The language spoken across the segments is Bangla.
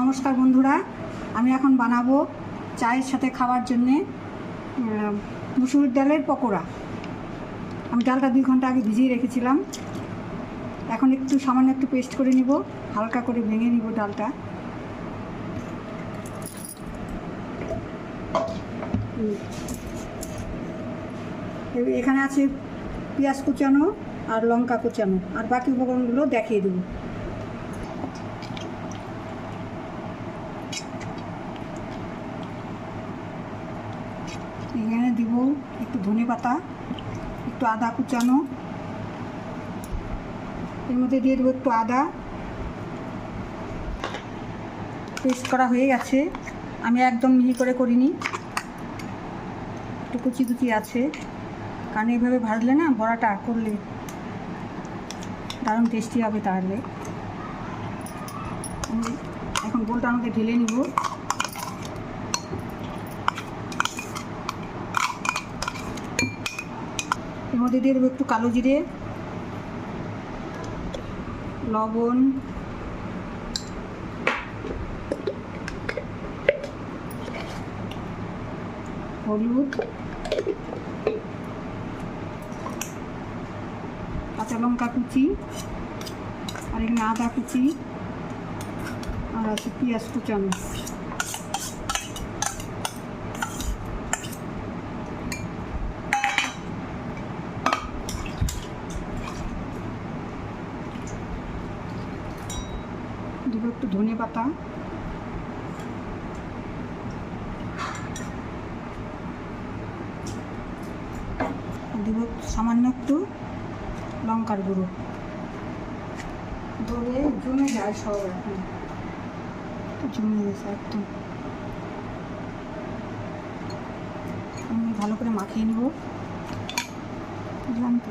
নমস্কার বন্ধুরা, আমি এখন বানাবো চায়ের সাথে খাওয়ার জন্যে মুসুর ডালের পকোড়া। আমি ডালটা দুই ঘণ্টা আগে ভিজিয়ে রেখেছিলাম। এখন একটু সামান্য একটু পেস্ট করে নিব, হালকা করে ভেঙে নিব ডালটা। এখানে আছে পেঁয়াজ কুচানো আর লঙ্কা কুচানো, আর বাকি উপকরণগুলো দেখিয়ে দেবো। এখানে দিব একটু ধনে পাতা, একটু আদা কুচানো। এর মধ্যে দিয়ে দেবো একটু আদা। পেস্ট করা হয়ে গেছে। আমি একদম মিহি করে করিনি। একটু কুচি কুচি আছে। কারণ এইভাবে ভাজলে না বড়াটা করলে দারুণ টেস্টি হবে তাহলে। এখন গোলটা আমাকে ঢেলে নিব। এর মধ্যে দিয়ে দেবো একটু কালো জিরে, লবণ, হলুদ, কাঁচা লঙ্কা কুচি আর এখানে আদা কুচি আর আছে পেঁয়াজ কুচানো দিব একটু ধনে পাতা। দিব সামান্য একটু লঙ্কার গুঁড়ো। ধরে জমে যায় সব এখন। জমে গেছে একদম। আমি ভালো করে মাখিয়ে নেব। বুঝলাম তো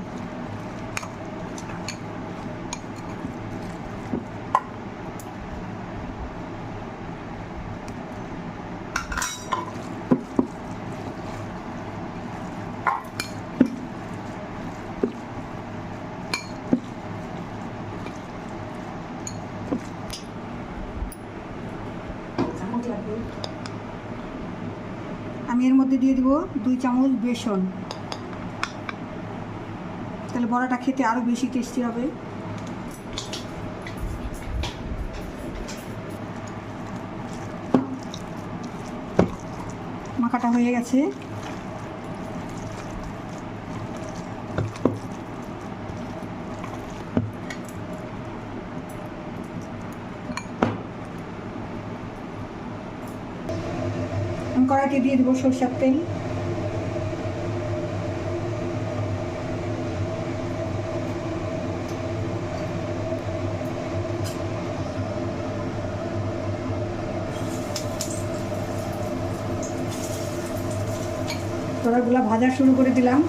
চামচ লাগবে আমি এর মধ্যে দিয়ে দেবো দুই চামচ বেসন। তাহলে বড়াটা খেতে আরও বেশি টেস্টি হবে। মাখাটা হয়ে গেছে। কড়াইতে দিয়ে দেবো সরষার তেল। ভাজা শুরু করে দিলাম।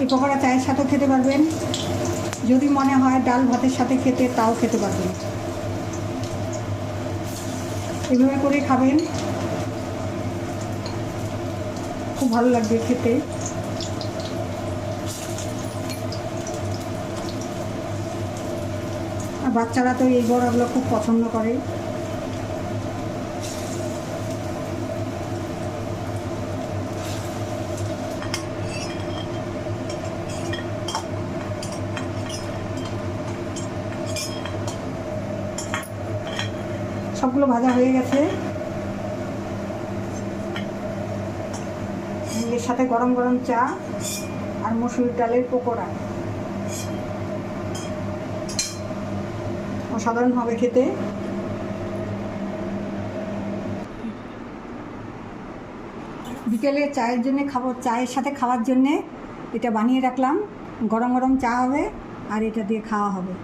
এই পকোড়া চায়ের সাথেও খেতে পারবেন। যদি মনে হয় ডাল ভাতের সাথে খেতে, তাও খেতে পারবেন। এভাবে করে খাবেন। খুব ভালো লাগবে খেতে। আর বাচ্চারা তো এই বড়াগুলো খুব পছন্দ করে। সবগুলো ভাজা হয়ে গেছে। এর সাথে গরম গরম চা আর মসুর ডালের পকোড়া। অসাধারণ হবে খেতে। বিকেলে চায়ের জন্য খাব, চায়ের সাথে খাওয়ার জন্যে এটা বানিয়ে রাখলাম। গরম গরম চা হবে আর এটা দিয়ে খাওয়া হবে।